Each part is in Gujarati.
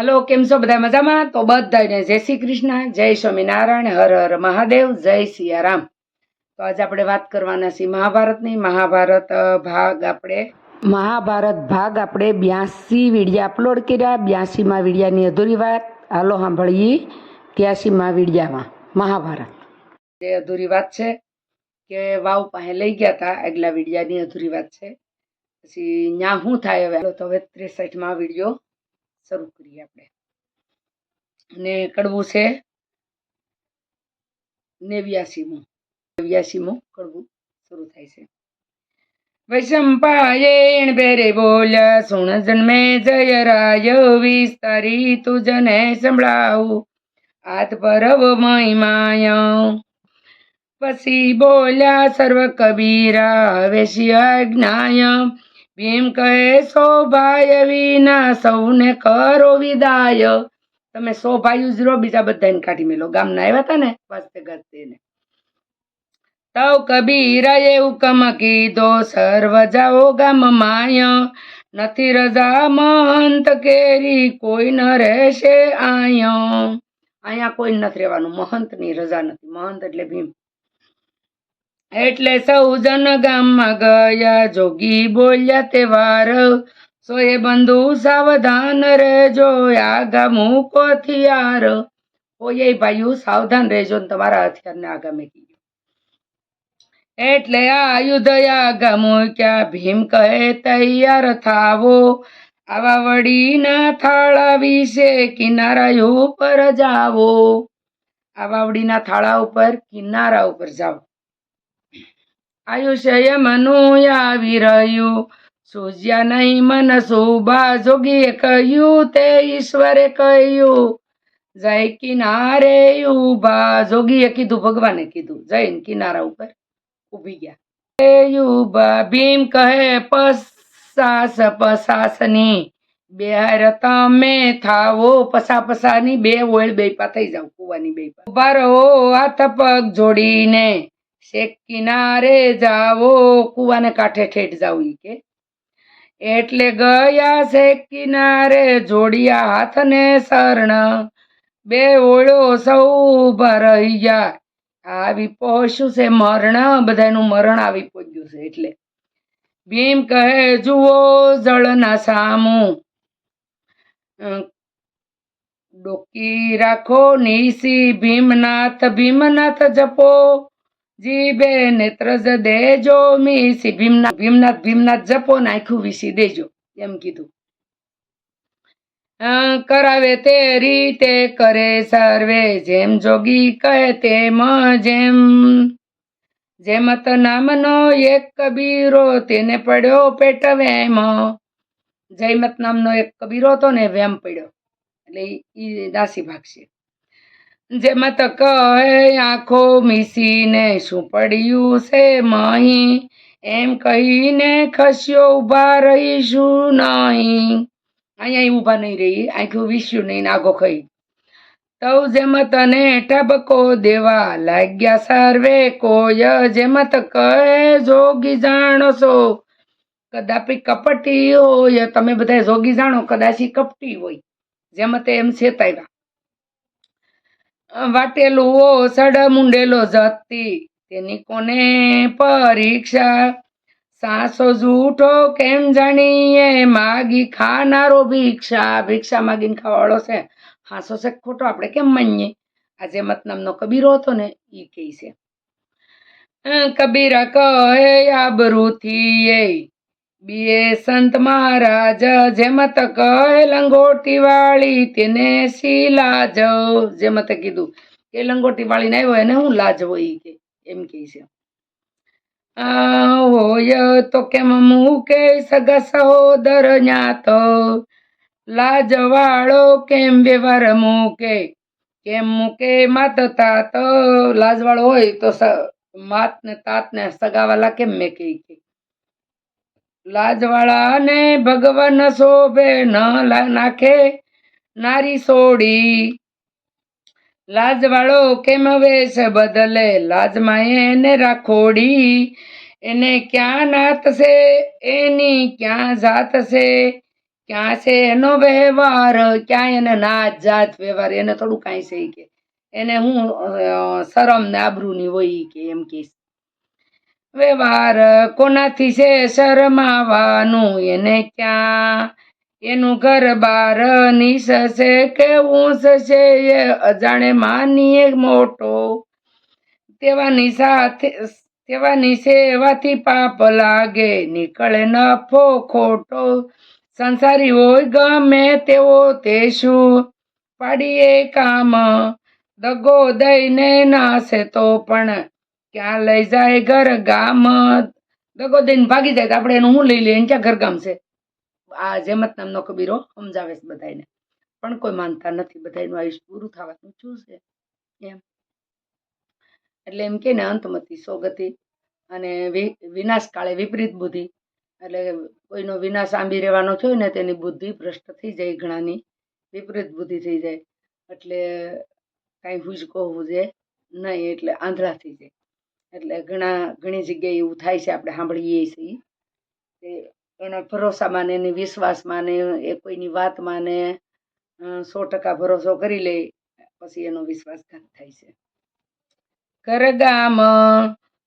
હલો, કેમ છો બધા મજામાં? તો બધાને જય શ્રી કૃષ્ણ, જય સ્વામિનારાયણ, હર હર મહાદેવ, જય સિયારામ. તો આજે આપણે વાત કરવાના છીએ મહાભારતની. મહાભારત ભાગ આપણે, મહાભારત ભાગ આપણે બ્યાસી વિડિયા અપલોડ કર્યા. બ્યાસીમાં વિડિયાની અધૂરી વાત. હાલો, સાંભળીએ ત્યાસીમાં વિડિયામાં મહાભારત. જે અધૂરી વાત છે કે વાવ પાસે લઈ ગયા હતા આગલા વિડિયાની અધૂરી વાત છે. પછી ન્યા શું થાય હવે? તો હવે ત્રેસઠમાં વીડિયો શરૂ કરીએ આપણે. અને કડવું છે નેવ્યાસીમું. નેવ્યાસીમું કડવું શરૂ થાય છે. વૈશંપાયેણ ભેરે બોલ્યા સુણ જન્મે જય રાય, વિસ્તારી તુજને સંભળાવું. આત પરવ મહિમાય. પછી બોલ્યા સર્વ કબીરા હવે જ્ઞાય ભીમ કહે, શોભાય વિના સૌને કરો વિદાય. તમે શોભાયું જ રહો, બીજા બધાને કાઢી મેલો. ગામના આવ્યા હતા ને, વાસ્તે ગાસ્તે ને તવ કબીરાએ હુકમ કીધો, સર્વ જાઓ ગામ માય. નથી રજા મહંત કેરી, કોઈ ન રહેશે આય. અહીંયા કોઈ નથી રહેવાનું. મહંતની રજા નથી. મહંત એટલે ભીમ. એટલે સૌ જન ગામમાં ગયા. જોગી બોલ્યા તે વાર સોએ બંધુ સાવધાન રહેજો આગા મૂકો હથિયાર ઓય ભાઈઓ, સાવધાન રહેજો ને તમારા હથિયારને આગામે કીધું એટલે આ યુદ્ધ આગા મૂક્યા ભીમ કહે તૈયાર થાવો? આવા વડીના થાળા વિશે કિનારા ઉપર જાવો. આવા વડીના થાળા ઉપર, કિનારા ઉપર જાઓ. આયુષ્ય મનું આવી રહ્યું. સૂજ્યા નહીં મન શોભા જોગીએ કહ્યું તે ઈશ્વરે કહ્યું. જય કિનારે ઊભા જોગીએ કીધું, ભગવાને કીધું. જૈન કિનારા ઉપર ઊભી ગયા. યુભા ભીમ કહે, પસાસ, પસાસની બે હાર તમે થાવો. પસા પસાની બે ઓળ બે પા થઈ જાવ કુવાની બે પા. ઊભા રહો, હાથ પગ જોડીને. શેક કિનારે જાવો, કુવાને કાંઠે ઠેઠ જાવ ઈ કે. એટલે ગયા છે કિનારે જોડિયા હાથને શરણ. બે ઓળો સૌ ભરૈયા આવી પહોંચ્યું છે મરણ. બધાનું મરણ આવી પહોંચ્યું છે એટલે. ભીમ કહે, જુઓ જળના સામું. ડોકી રાખો, નીસી ભીમનાથ ભીમનાથ જપો. જીભે નેત્ર જ દેજો, મીસી ભીમનાથ ભીમનાથ ભીમનાથ જપો ને આખું વીસી દેજો, એમ કીધું. કરાવે તે રીતે કરે સર્વે, જેમ જોગી કહે તેમ જેમ. જેમત નામનો એક કબીરો, તેને પડ્યો પેટ વેમ. જયમત નામનો એક કબીરો હતો ને, વેમ પડ્યો. એટલે ઈ દાસી ભાગશે તો કહે આંખો મીસીને શું પડ્યું છે મહી? એમ કહીને ખસ્યો ઊભા રહીશું નહીં. અહીંયા ઊભા નહીં રહી, આંખું વિશ્યું નહીં આગો ખાઈ. તવ જેમ તને ટબકો દેવા લાગ્યા સર્વે કોય જેમ ત કહે જોગી જાણો છો કદાપી કપટી હોય. તમે બધા જોગી જાણો, કદાચ કપટી હોય. જેમ તે એમ છેતાવ્યા વાટેલું ઓ સડ મુંડેલો જતી. તેની કોને પરીક્ષા? સાસો જૂઠો કેમ જાણીએ? માગી ખાનારો ભિક્ષા. ભિક્ષા માગીને ખાવાળો છે. હાસો છે ખોટો? આપણે કેમ માનીએ? આજે મતનામનો કબીરો હતો ને એ કહે છે. કબીરા કહે આબરૂથી બીએ સંત મહારાજ જેમત કહે લંગોટી વાળી તેને સી લાજ? જેમતે કીધું કે લંગોટી વાળીને આવ્યો એને હું લાજ હોય કે, એમ કહે છે. હોય તો કેમ મૂકે સગા સહોદર ન્યાત? લાજ વાળો કેમ વ્યવહાર મૂકે? કેમ મૂકે માત તાત? લાજ વાળો હોય તો માત ને તાત ને સગાવાલા કેમ મેકે ઈ કે લાજવાળા ને ભગવાન શોભે ન નાખે, નારી સોડી. લાજવાળો કેમ વેશ બદલે? લાજમાં એને રાખોડી. એને ક્યાં નાત છે એની ક્યાં જાત છે ક્યાં છે એનો વ્યવહાર? ક્યાં એને નાત જાત વ્યવહાર? એને થોડું કાંઈ છે કે. એને હું શરમ ને આબરૂની હોય કે એમ કહીશ. વ્યવહાર કોનાથી છે શરમાવાનું? એને ક્યાં? એનું ઘર બાર નિસશે કે ઊંસ છે એ અજાણે માનીએ મોટો. તેવાની સાથે, તેવાની સેવાથી પાપ લાગે, નીકળે નફો ખોટો. સંસારી હોય ગમે તેવો તે શું? પાડીએ કામ. દગો દઈને નાશે તો પણ ક્યાં લઈ જાય ઘર ગામ દગો દઈને ભાગી જાય તો આપણે એનું શું લઈ લઈએ? એને ક્યાં ઘરગામ છે? આ જેમત નામનો કબીરો સમજાવે છે બધાને પણ કોઈ માનતા નથી. બધાનું આયુષ્ય પૂરું થવાનું શું છે. એમ. એટલે એમ કે ને, અંતમતી સોગતિ અને વિનાશ કાળે વિપરીત બુદ્ધિ. એટલે કોઈનો વિનાશ આંબી રહેવાનો છે ને, તેની બુદ્ધિ ભ્રષ્ટ થઈ જાય ઘણાની. વિપરીત બુદ્ધિ થઈ જાય. એટલે કાંઈ હુજકો હુજે નહીં, એટલે આંધળા થઈ જાય. એટલે ઘણા, ઘણી જગ્યાએ એવું થાય છે, આપણે સાંભળીએ છીએ કે એના ભરોસામાં ને એની વિશ્વાસમાં ને એ કોઈની વાતમાં ને સો ટકા ભરોસો કરી લે, પછી એનો વિશ્વાસઘાત થાય છે. કરગામ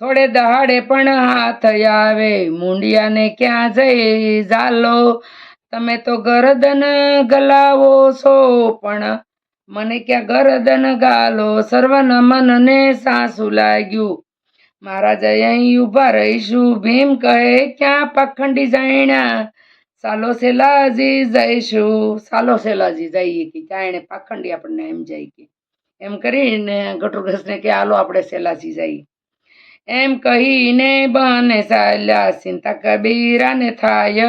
થોડે દહાડે પણ હાથ આવે, મુંડિયાને ક્યાં જઈ ઝાલો? તમે તો ગરદન ગલાવો છો, પણ મને ક્યાં ગરદન ગાલો? સર્વન મનને સાસુ લાગ્યું. મહારાજ, અહીં ઊભા રહીશું. ભીમ કહે, ક્યાં પાખંડી જાણ્યા સાલો સેલાજી જઈશું. સાલો સેલાજી જઈએ કે એને પાખંડી આપણને એમ જાય કે. એમ કરીને ઘટુરઘસને કે, હાલો, આપણે સેલાજી જઈએ. એમ કહીને બને ચાલ્યા ચિંતા કબીરાને થાય,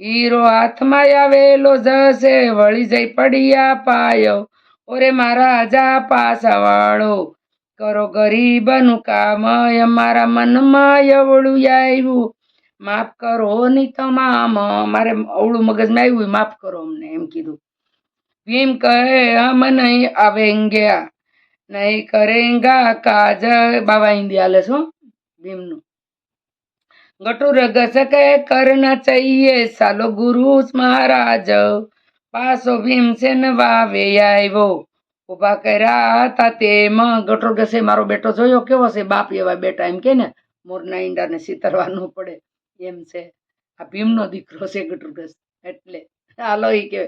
હીરો હાથમાં આવેલો જશે, વળી જઈ પડ્યા પાયો. ઓરે મારા પાસા પાસાવાળો કરો ગરીબનું કામ અમારા મનમાં અવળું આવ્યું. માફ કરો ની તમામ, મારે અવળું મગજમાં આવ્યું માફ કરો અમને, એમ કીધું. ભીમ કહે હમ નહીં આવેંગ્યા નહીં કરેંગા કાજ. બાબા હિન્દી હાલે છો ભીમનું. ગટુર ગસકે કરના ચાહીએ સાલો ગુરુ મહારાજ. પાસો ભીમસેન વાવે આવ્યો. ઊભા કર્યા હતા તેમાં ગટુર ઘસે મારો બેટો જોયો, કેવો છે બાપ એવા બેટા એમ કે ને, મોરના ઈંડાને સિતરવા ન પડે, એમ છે. આ ભીમનો દીકરો છે ગટુરગસ એટલે હાલો એ કે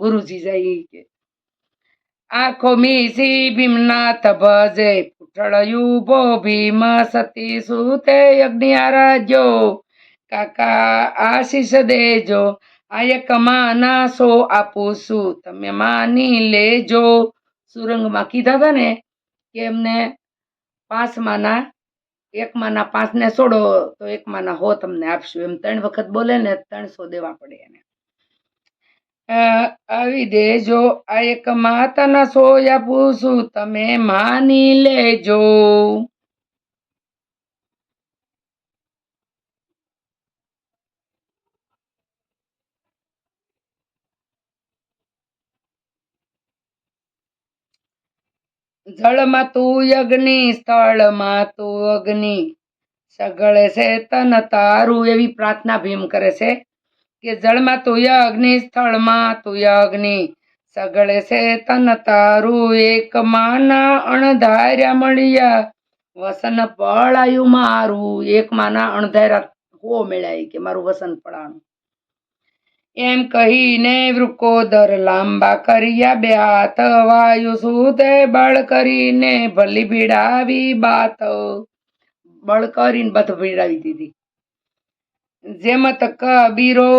ગુરુજી જાય કે, આખો મીસી ભીમનાથ ભજે, પૂઠળયું ભો ભીમ સતી સુતે, અગ્નિ આરાધ્યો, કાકા આશીષ દેજો આ એક માના સો આપું છું તમે માની લેજો. સુરંગમાં કીધા હતા ને કે એમને પાંચ માના એક માના પાંચને છોડો, તો એક માના હો તમને આપશું. એમ ત્રણ વખત બોલે ને ત્રણસો દેવા પડે એને. આવી દેજો, આ એક માતાના સોયા પૂછું તમે માની લેજો. જળમાં તું અગ્નિ, સ્થળમાં તું અગ્નિ. સગળે છે તન તારું એવી પ્રાર્થના ભીમ કરે છે કે જળમાં તું અગ્નિ, સ્થળમાં તું અગ્નિ. સગળે છે તન તારું એક માના અણધાર્યા મળ્યા. વસન પળાયું મારું, એક માના અણધાર્યા હો મેળાય કે મારું વસન પડાણું એમ કહીને વૃકોદર લાંબા કર્યા બે હાથ, વાયુ સુધે બળ કરીને ભલી ભીડાવી બાત. બળ કરીને બધ ભીડાવી દીધી. જેમત કબીરો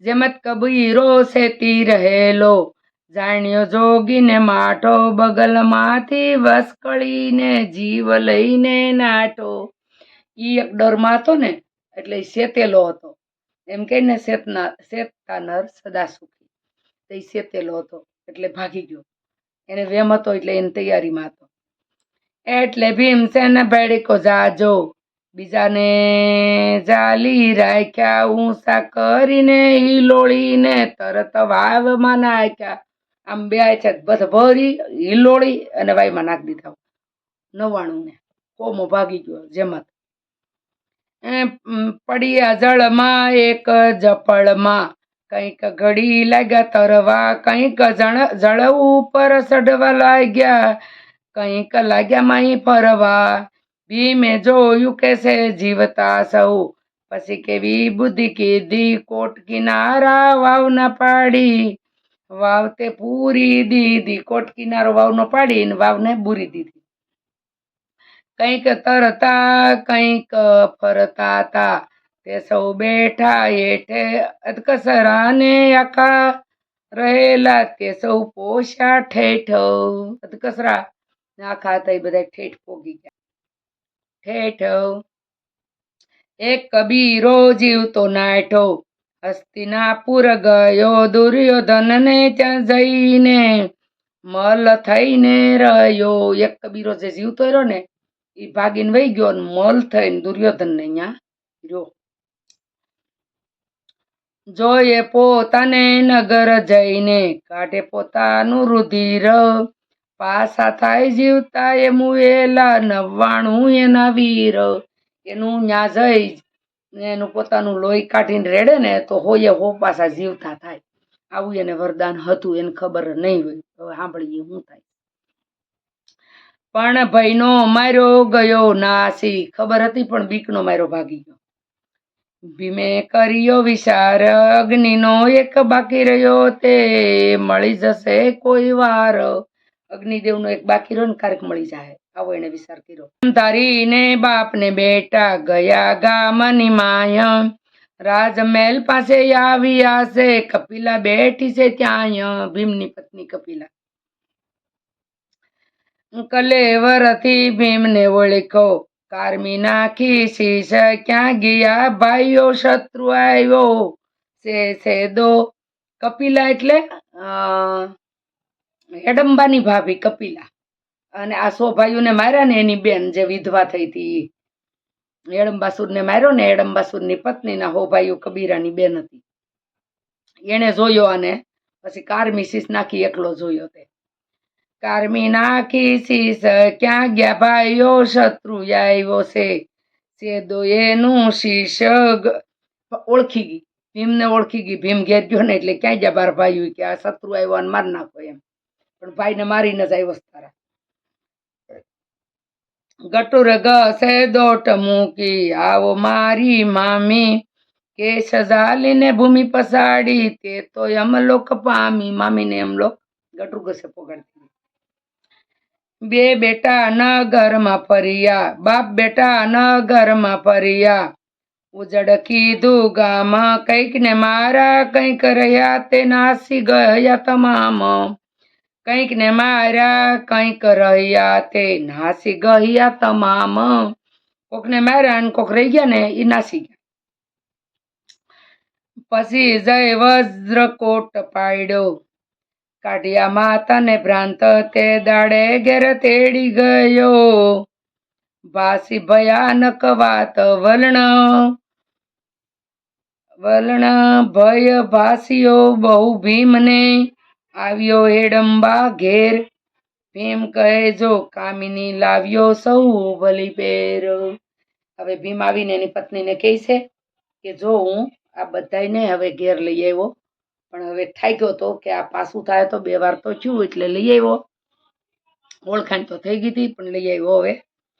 જેમત કબીરો સેતી રહેલો. જાણ્યો જોગીને માઠો બગલમાંથી વસકળીને જીવ લઈને નાટો. ઈ એક ડરમાં હતો ને એટલે ઈ સેતેલો હતો. એમ કહીને શેતના, શેતતા નર સદા સુખી તો એ સેતેલો હતો, એટલે ભાગી ગયો. એને વેમ હતો એટલે એની તૈયારીમાં હતો. એટલે ભીમસેન ભેડીકો જાજો, બીજાને જાલી રાખ્યા ઊંસા કરીને હિલોળીને તરત વાવમાં નાખ્યા. આમ બે છે બસ ભરી હિલોળી અને વાયમાં નાખી દીધા. નવાણું ને કોમો ભાગી ગયો, જેમાં એ પડ્યા જળમાં એક જપળમાં કંઈક ઘડી લાગ્યા તરવા, કંઈક જળ ઉપર ચડવા લાગ્યા. કંઈક લાગ્યા માહી ફરવા. ભીમે જોયું કે છે જીવતા સૌ. પછી કેવી બુદ્ધિ કીધી, કોટ કિનારા વાવ ના પાડી. વાવ તે પૂરી દીધી, કોટ કિનારો વાવનો પાડીને વાવને બુરી દીધી. કંઈક તરતા, કંઈક ફરતા તા તે સૌ બેઠા હેઠે અધકસરાને આખા રહેલા. તે સૌ પોષા ઠેઠ, અધકસરા. આખા એ બધા ઠેઠ પોગી ગયા. ઠેઠ. એક કબીરો જીવતો નાઠો. હસ્તિનાપુર ગયો દુર્યોધનને ત્યાં જઈને. મલ થઈને રહ્યો. એક કબીરો જે જીવતો રહ્યો ને એ ભાગીને વહી ગયો અને મલ થઈને દુર્યોધન ને અહીંયા રહ્યો જોઈએ પોતાને નગર જઈને કાઢે પોતાનું રુધિર. પાસા થાય જીવતા એ મુએલા નવ્વાણું એના વીર. એનું ન્યા જઈ એનું પોતાનું લોહી કાઢીને રેડે ને તો હોયે હો પાછા જીવતા થાય. આવું એને વરદાન હતું, એને ખબર નહીં હોય. હવે સાંભળીએ શું થાય. પણ ભાઈનો માર્યો ગયો નાસી. ખબર હતી પણ બીકનો માર્યો ભાગી ગયો. ભીમે કર્યો વિચાર અગ્નિનો, એક બાકી રહ્યો તે મળી જશે કોઈ વાર. અગ્નિદેવનો એક બાકી રહ્યો ને ક્યારેક મળી જાય. આવો એને વિચાર કર્યો. તારીને બાપને બેટા ગયા ગામની માય. રાજમહેલ પાસે આવી આશે. કપિલા બેઠી છે ત્યાં ભીમની પત્ની કપિલા. કલેવરથી ભીમને વળીકો કારમી નાખી શીશ ક્યાં ગયા ભાઈઓ શત્રુ આવ્યો છે સેદો કપિલા એટલે અ, હેડંબાની ભાભી કપિલા. અને આ સો ભાઈઓને માર્યા ને એની બેન જે વિધવા થઈ હતી હેડંબાસુરને માર્યો ને હેડંબાસુરની પત્નીના હો ભાઈઓ કબીરાની બેન હતી. એણે જોયો અને પછી કારમી શીશ નાખી એકલો જોયો તે. કારમી નાખી શીશ ક્યાં ગયા ભાઈઓ શત્રુ આવ્યો છે સેદો એનું શીશ ઓળખી ગઈ ભીમને ઓળખી ગઈ ભીમ ઘેર ગયો ને એટલે ક્યાં ગયા બાર ભાઈ કે આ શત્રુ આવ્યો અને મારી નાખો એમ. પણ ભાઈને મારીને જ આવ્યો તારા. ગટુર ઘસે દોટ મૂકી, આવો મારી મામી. કેશ ઝાલીને ભૂમિ પસાડી, તે તો અમલોક પામી. મામીને અમલોક ગટુર ગસે પોગાડતી બે બેટા ન ઘરમાં ફર્યા, બાપ બેટા ન ઘરમાં ફર્યા. ઉજડ કીધું ગામ કંઈક ને મારા કંઈક રહ્યા તે નાસી ગયા તમામ. કંઈક ને માર્યા કંઈક રહ્યા તે નાસી ગયા તમામ. કોકને માર્યા ને કોક રહી ગયા ને એ નાસી ગયા. પછી જય વજ્રકોટ પાડ્યો. કાઢિયા માતાને ભ્રાંત તે દાડે ઘેર તેડી ગયો. ભાસી ભયાનક વાત, વલણ વલણ ભય ભાસ્યો બહુ ભીમને આવ્યો હેડંબા ઘેર. ભીમ કહે, જો કામિની લાવ્યો સૌ ભલી પેર. હવે ભીમ આવીને એની પત્નીને કહે છે કે, જો હું આ બધાયને હવે ઘેર લઈ આવ્યો પણ હવે થાક્યો તો કે આ પાછું થાય તો બે વાર તો થયું એટલે લઈ આવ્યો. ઓળખાણ તો થઈ ગઈ હતી, પણ લઈ આવ્યો હવે.